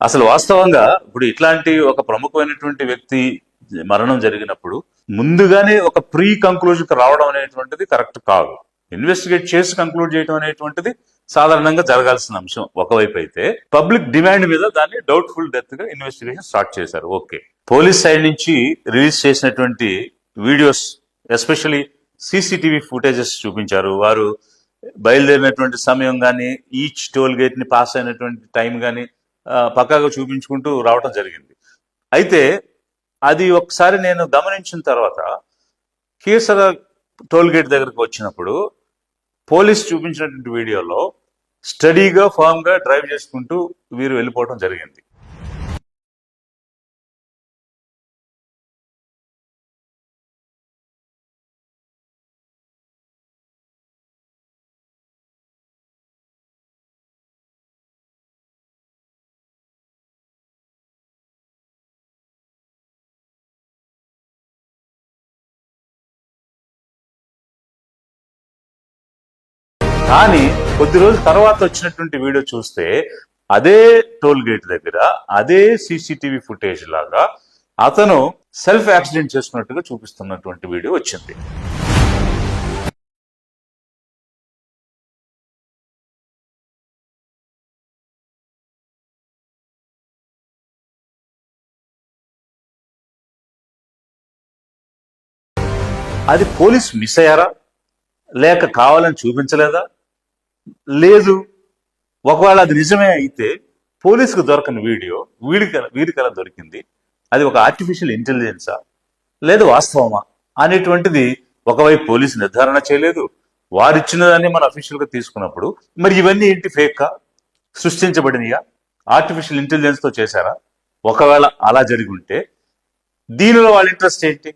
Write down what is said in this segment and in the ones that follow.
అసలు వాస్తవంగా ఇప్పుడు ఇట్లాంటి ఒక ప్రముఖమైనటువంటి వ్యక్తి మరణం జరిగినప్పుడు ముందుగానే ఒక ప్రీ కంక్లూజన్కి రావడం అనేటువంటిది కరెక్ట్ కాదు. ఇన్వెస్టిగేట్ చేసి కంక్లూడ్ చేయడం అనేటువంటిది సాధారణంగా జరగాల్సిన అంశం ఒకవైపు అయితే పబ్లిక్ డిమాండ్ మీద దాన్ని డౌట్ఫుల్ డెత్గా ఇన్వెస్టిగేషన్ స్టార్ట్ చేశారు. ఓకే పోలీస్ సైడ్ నుంచి రిలీజ్ చేసినటువంటి వీడియోస్ ఎస్పెషలీ సీసీటీవీ ఫుటేజెస్ చూపించారు. వారు బయలుదేరినటువంటి సమయం కానీ ఈచ్ టోల్ గేట్ని పాస్ అయినటువంటి టైం కానీ పక్కాగా చూపించుకుంటూ రావటం జరిగింది. అయితే అది ఒకసారి నేను గమనించిన తర్వాత కీసర టోల్ గేట్ దగ్గరకు వచ్చినప్పుడు పోలీస్ చూపించినటువంటి వీడియోలో స్టడీగా ఫామ్గా డ్రైవ్ చేసుకుంటూ వీరు వెళ్ళిపోవడం జరిగింది. కానీ కొద్ది రోజుల తర్వాత వచ్చినటువంటి వీడియో చూస్తే అదే టోల్ గేట్ దగ్గర అదే సీసీటీవీ ఫుటేజ్ లాగా అతను సెల్ఫ్ యాక్సిడెంట్ చేసుకున్నట్టుగా చూపిస్తున్నటువంటి వీడియో వచ్చింది. అది పోలీస్ మిస్ అయ్యారా? లేక కావాలని చూపించలేదా? లేదు. ఒకవేళ అది నిజమే అయితే పోలీసుకు దొరకని వీడియో వీడికి వీరికలా దొరికింది. అది ఒక ఆర్టిఫిషియల్ ఇంటెలిజెన్సా లేదు వాస్తవమా? అనేటువంటిది ఒకవైపు పోలీసు నిర్ధారణ చేయలేదు. వారిచ్చిన దాన్ని మనం అఫీషియల్గా తీసుకున్నప్పుడు మరి ఇవన్నీ ఏంటి ఫేక్ సృష్టించబడినయా? ఆర్టిఫిషియల్ ఇంటెలిజెన్స్తో చేశారా? ఒకవేళ అలా జరిగి ఉంటే దీనిలో వాళ్ళ ఇంట్రెస్ట్ ఏంటి?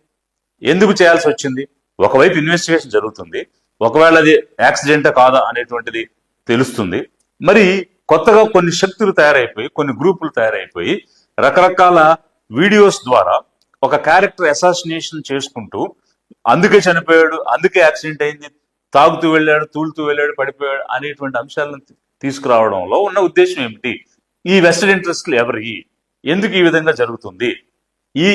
ఎందుకు చేయాల్సి వచ్చింది? ఒకవైపు ఇన్వెస్టిగేషన్ జరుగుతుంది. ఒకవేళ అది యాక్సిడెంటా కాదా అనేటువంటిది తెలుస్తుంది. మరి కొత్తగా కొన్ని శక్తులు తయారైపోయి కొన్ని గ్రూపులు తయారైపోయి రకరకాల వీడియోస్ ద్వారా ఒక క్యారెక్టర్ అసాసినేషన్ చేసుకుంటూ అందుకే చనిపోయాడు అందుకే యాక్సిడెంట్ అయింది తాగుతూ వెళ్ళాడు తూలుతూ వెళ్ళాడు పడిపోయాడు అనేటువంటి అంశాలను తీసుకురావడంలో ఉన్న ఉద్దేశం ఏమిటి? ఈ వెస్టెడ్ ఇంట్రెస్ట్లు ఎవరి? ఎందుకు ఈ విధంగా జరుగుతుంది? ఈ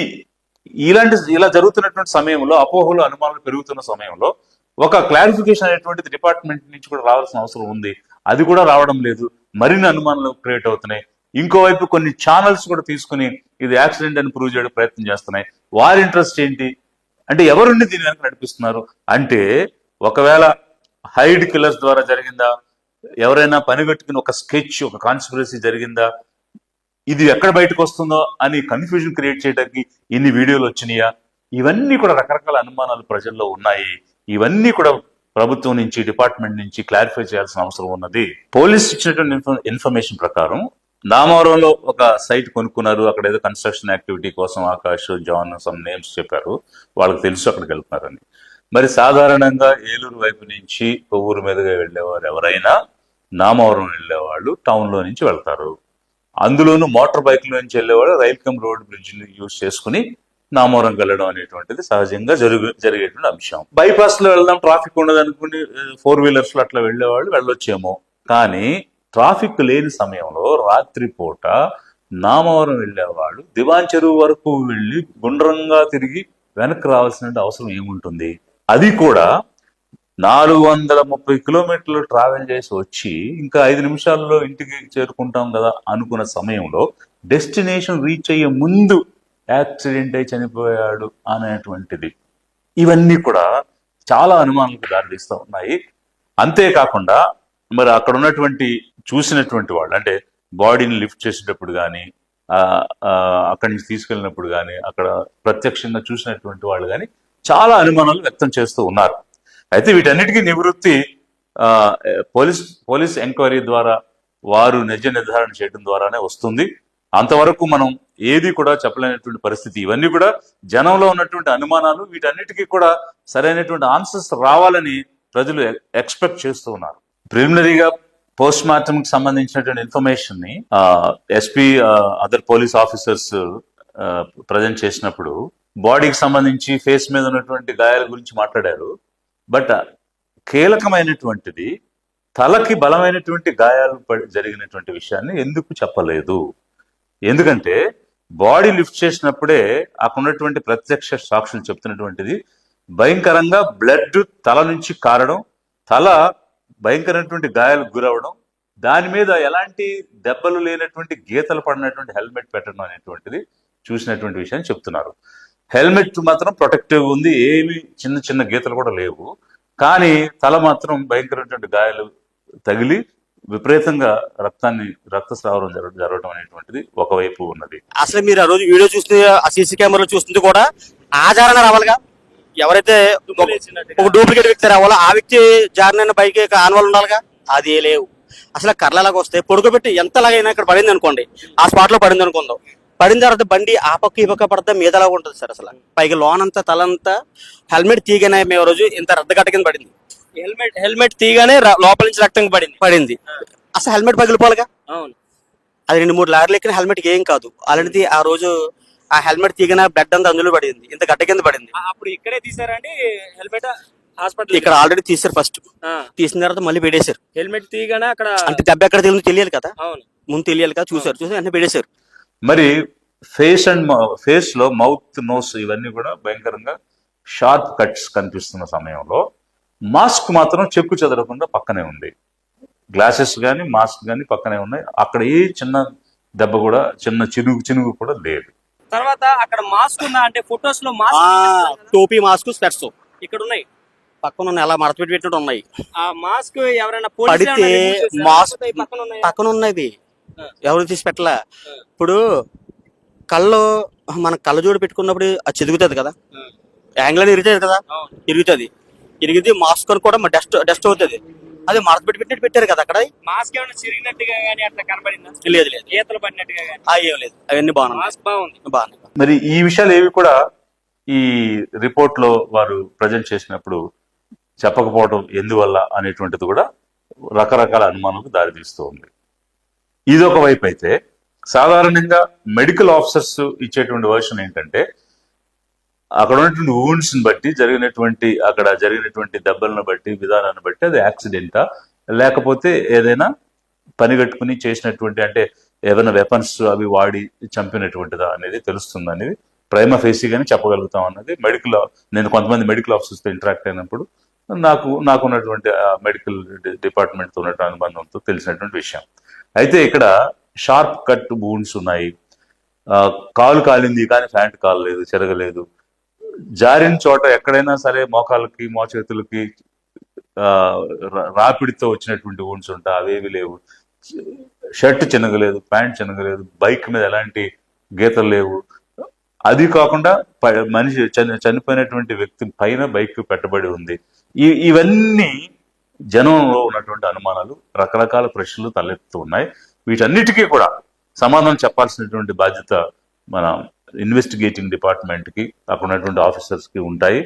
ఇలాంటి ఇలా జరుగుతున్నటువంటి సమయంలో అపోహలు అనుమానాలు పెరుగుతున్న సమయంలో ఒక క్లారిఫికేషన్ అనేటువంటిది డిపార్ట్మెంట్ నుంచి కూడా రావాల్సిన అవసరం ఉంది. అది కూడా రావడం లేదు. మరిన్ని అనుమానాలు క్రియేట్ అవుతున్నాయి. ఇంకోవైపు కొన్ని ఛానల్స్ కూడా తీసుకుని ఇది యాక్సిడెంట్ అని ప్రూవ్ చేయడం ప్రయత్నం చేస్తున్నాయి. వారి ఇంట్రెస్ట్ ఏంటి? అంటే ఎవరుండి దీని వెనక నడిపిస్తున్నారు? అంటే ఒకవేళ హైడ్ కిల్లర్స్ ద్వారా జరిగిందా? ఎవరైనా పనిగట్టుకుని ఒక స్కెచ్ ఒక కాన్స్పిరసీ జరిగిందా? ఇది ఎక్కడ బయటకు వస్తుందో అని కన్ఫ్యూజన్ క్రియేట్ చేయడానికి ఇన్ని వీడియోలు వచ్చినాయా? ఇవన్నీ కూడా రకరకాల అనుమానాలు ప్రజల్లో ఉన్నాయి. ఇవన్నీ కూడా ప్రభుత్వం నుంచి డిపార్ట్మెంట్ నుంచి క్లారిఫై చేయాల్సిన అవసరం ఉన్నది. పోలీస్ ఇచ్చినటువంటి ఇన్ఫర్మేషన్ ప్రకారం నామవరంలో ఒక సైట్ కొనుక్కున్నారు. అక్కడ ఏదో కన్స్ట్రక్షన్ యాక్టివిటీ కోసం ఆకాష్ జాన్ సమ్ నేమ్స్ చెప్పారు. వాళ్ళకి తెలుసు అక్కడికి వెళ్తున్నారని. మరి సాధారణంగా ఏలూరు వైపు నుంచి ఊరు మీదుగా వెళ్ళేవారు ఎవరైనా నామవరం వెళ్ళేవాళ్ళు టౌన్లో నుంచి వెళ్తారు. అందులోనూ మోటార్ బైక్ నుంచి వెళ్ళేవాడు rail come road bridge use చేసుకుని నామూరం కలడం అనేటువంటిది సహజంగా జరుగు జరిగేటువంటి అంశం. బైపాస్లో వెళ్దాం ట్రాఫిక్ ఉండదు అనుకుని ఫోర్ వీలర్స్లో అట్లా వెళ్ళేవాళ్ళు వెళ్ళొచ్చేమో. కానీ ట్రాఫిక్ లేని సమయంలో రాత్రిపూట నామవరం వెళ్ళేవాళ్ళు దివాన్ చెరువు వరకు వెళ్ళి గుండ్రంగా తిరిగి వెనక్కి రావాల్సిన అవసరం ఏముంటుంది? అది కూడా నాలుగు వందల ముప్పై కిలోమీటర్లు ట్రావెల్ చేసి వచ్చి ఇంకా ఐదు నిమిషాల్లో ఇంటికి చేరుకుంటాం కదా అనుకున్న సమయంలో డెస్టినేషన్ రీచ్ అయ్యే ముందు యాక్సిడెంట్ అయి చనిపోయాడు అనేటువంటిది. ఇవన్నీ కూడా చాలా అనుమానాలకు దారితీస్తూ ఉన్నాయి. అంతేకాకుండా మరి అక్కడ ఉన్నటువంటి చూసినటువంటి వాళ్ళు అంటే బాడీని లిఫ్ట్ చేసేటప్పుడు కానీ అక్కడి నుంచి తీసుకెళ్ళినప్పుడు కానీ అక్కడ ప్రత్యక్షంగా చూసినటువంటి వాళ్ళు కానీ చాలా అనుమానాలు వ్యక్తం చేస్తూ ఉన్నారు. అయితే వీటన్నిటికీ నివృత్తి పోలీస్ పోలీస్ ఎంక్వైరీ ద్వారా వారు నిజ నిర్ధారణ చేయడం ద్వారానే వస్తుంది. అంతవరకు మనం ఏది కూడా చెప్పలేనటువంటి పరిస్థితి. ఇవన్నీ కూడా జనంలో ఉన్నటువంటి అనుమానాలు వీటన్నిటికీ కూడా సరైనటువంటి ఆన్సర్స్ రావాలని ప్రజలు ఎక్స్పెక్ట్ చేస్తూ ఉన్నారు. ప్రిలిమినరీగా పోస్ట్ మార్టం కి సంబంధించినటువంటి ఇన్ఫర్మేషన్ని SP other police officers present చేసినప్పుడు బాడీకి సంబంధించి ఫేస్ మీద ఉన్నటువంటి గాయాల గురించి మాట్లాడారు. బట్ కీలకమైనటువంటిది తలకి బలమైనటువంటి గాయాలు జరిగినటువంటి విషయాన్ని ఎందుకు చెప్పలేదు? ఎందుకంటే బాడీ లిఫ్ట్ చేసినప్పుడే అక్కడున్నటువంటి ప్రత్యక్ష సాక్షులు చెప్తున్నటువంటిది భయంకరంగా బ్లడ్ తల నుంచి కారడం తల భయంకరమైనటువంటి గాయాలకు గురవడం దాని మీద ఎలాంటి దెబ్బలు లేనటువంటి గీతలు పడినటువంటి హెల్మెట్ పెట్టడం అనేటువంటిది చూసినటువంటి విషయాన్ని చెప్తున్నారు. హెల్మెట్ మాత్రం ప్రొటెక్టివ్ ఉంది ఏమి చిన్న చిన్న గీతలు కూడా లేవు. కానీ తల మాత్రం భయంకరమైనటువంటి గాయాలు తగిలి విపరీతంగా రక్తాన్ని రక్తస్రావం జరగ జరగడం అనేటువంటిది ఒకవైపు ఉన్నది. అసలు మీరు ఆ రోజు వీడియో చూస్తే ఆ సీసీ కెమెరాలో చూస్తుంది కూడా ఆధారణ రావాలిగా? ఎవరైతే ఒక- డూప్లికేట్ వ్యక్తి రావాలో ఆ వ్యక్తి జారిన బైక్ ఆనవాళ్ళు ఉండాలిగా? అది లేవు. అసలు కర్రలాగా వస్తే పొడుకోబెట్టి ఎంతలాగైనా ఇక్కడ పడింది అనుకోండి ఆ స్పాట్లో పడింది అనుకుందాం. పడిన తర్వాత బండి ఆ పక్క ఈ పక్క పడితే మీదలాగా ఉంటుంది సార్ అసలు. పైగా లోన్ అంతా తలంతా హెల్మెట్ తీగానే మేము రోజు ఇంత రద్దగట్ట కింద పడింది. హెల్మెట్ హెల్మెట్ తీగానే ర- లోపల నుంచి రక్తం పడింది. పడింది. అసలు హెల్మెట్ పగిలిపోవాలిగా? అవును. అది రెండు మూడు లారీలు ఎక్కిన హెల్మెట్ ఏం కాదు. అలాంటిది ఆ రోజు ఆ హెల్మెట్ తీగన బ్లడ్ అంతా అందులో పడింది. ఇంత గడ్డ కింద పడింది. ఆ- అప్పుడు ఇక్కడే తీసారండి హెల్మెట్ హాస్పిటల్ ఇక్కడ ఆల్రెడీ తీసారు ఫస్ట్. తీసిన తర్వాత మళ్ళీ పెడేశారు హెల్మెట్ తీగానే అక్కడ అంటే దెబ్బ ఎక్కడ తెలియదు తెలియాలి కదా? అవును. ముందు తెలియాలి కదా? చూసారు చూసి వెంటనే పెడేశారు మరి ఫేస్ అండ్ ఫేస్లో మౌత్ నోస్ ఇవన్నీ కూడా భయంకరంగా షార్ప్ కట్స్ కనిపిస్తున్న సమయంలో మాస్క్ మాత్రం చెక్కు చెదరకుండా పక్కనే ఉంది. గ్లాసెస్ కానీ మాస్క్ కానీ పక్కనే ఉన్నాయి. అక్కడ ఏ చిన్న దెబ్బ కూడా చిన్న చినుగు చినుగు కూడా లేదు. తర్వాత అక్కడ మాస్క్ ఉందా అంటే ఫొటోస్లో ఆ మాస్క్ టోపీ మాస్క్ స్పెట్స్. ఇక్కడ ఉన్నాయి. పక్కన ఉన్నాయి. అలా మడత పెట్టి పెట్టినట్టు ఉన్నాయి. ఆ మాస్క్ ఎవరైనా పడితే? మాస్క్ పక్కన ఉన్నాయా? పక్కన ఉన్నది. ఎవరు తీసి పెట్టలే. ఇప్పుడు కళ్ళు మన కళ్ళజోడు పెట్టుకున్నప్పుడు అది చెదుగుతుంది కదా. యాంగిల్ ఇరుగుతుంది కదా? అవును. ఇరుగుతుంది ఇరిగితే మాస్క్ అని కూడా డస్ట్ డస్ట్ అవుతుంది. అది మడత పెట్టి పెట్టినట్టు పెట్టారు కదా అక్కడ? మాస్క్ ఏమైనా చిరిగినట్టుగా గానీ అట్లా కనబడిందా? లేదు లేదు. ఈతలు పడినట్టుగా గానీ ఏం లేదు. అవన్నీ బాగున్నాయి. మాస్క్ బాగుంది. బాగున్నాయి మరి ఈ విషయాలు ఏవి కూడా ఈ రిపోర్ట్లో వారు ప్రజెంట్ చేసినప్పుడు చెప్పకపోవడం ఎందువల్ల అనేటువంటిది కూడా రకరకాల అనుమానాలకు దారితీస్తూ ఉంది. ఇది ఒక వైపు అయితే సాధారణంగా మెడికల్ ఆఫీసర్స్ ఇచ్చేటువంటి వర్షన్ ఏంటంటే అక్కడ ఉన్నటువంటి wounds ని బట్టి జరిగినటువంటి అక్కడ జరిగినటువంటి దెబ్బలను బట్టి విధానాన్ని బట్టి అది యాక్సిడెంటా? లేకపోతే ఏదైనా పని కట్టుకుని చేసినటువంటి అంటే ఏదైనా వెపన్స్ అవి వాడి చంపినటువంటిదా అనేది తెలుస్తుంది అనేది ప్రైమ ఫేసీగానే చెప్పగలుగుతాం అన్నది. మెడికల్ నేను కొంతమంది మెడికల్ ఆఫీసర్స్తో ఇంటరాక్ట్ అయినప్పుడు నాకు నాకు ఉన్నటువంటి మెడికల్ డిపార్ట్మెంట్తో ఉన్నటువంటి అనుబంధంతో తెలిసినటువంటి విషయం. అయితే ఇక్కడ షార్ప్ కట్ బూన్స్ ఉన్నాయి. కాలు కాలింది కానీ ప్యాంట్ కాలలేదు చెరగలేదు. జారిన చోట ఎక్కడైనా సరే మోకాలకి మోచేతులకి ఆ, రాపిడితో వచ్చినటువంటి ఊన్స్ ఉంటా అవేవి లేవు. షర్ట్ చినగలేదు ప్యాంట్ చినగలేదు బైక్ మీద ఎలాంటి గీతలు లేవు. అది కాకుండా మనిషి చని- చనిపోయినటువంటి వ్యక్తి పైన బైక్ పెట్టబడి ఉంది. ఇవన్నీ జనంలో ఉన్నటువంటి అనుమానాలు రకరకాల ప్రశ్నలు తలెత్తుతూ ఉన్నాయి వీటన్నిటికీ కూడా సమాధానం చెప్పాల్సినటువంటి బాధ్యత మన ఇన్వెస్టిగేటింగ్ డిపార్ట్మెంట్కి అక్కడ ఉన్నటువంటి ఆఫీసర్స్కి ఉంటాయి.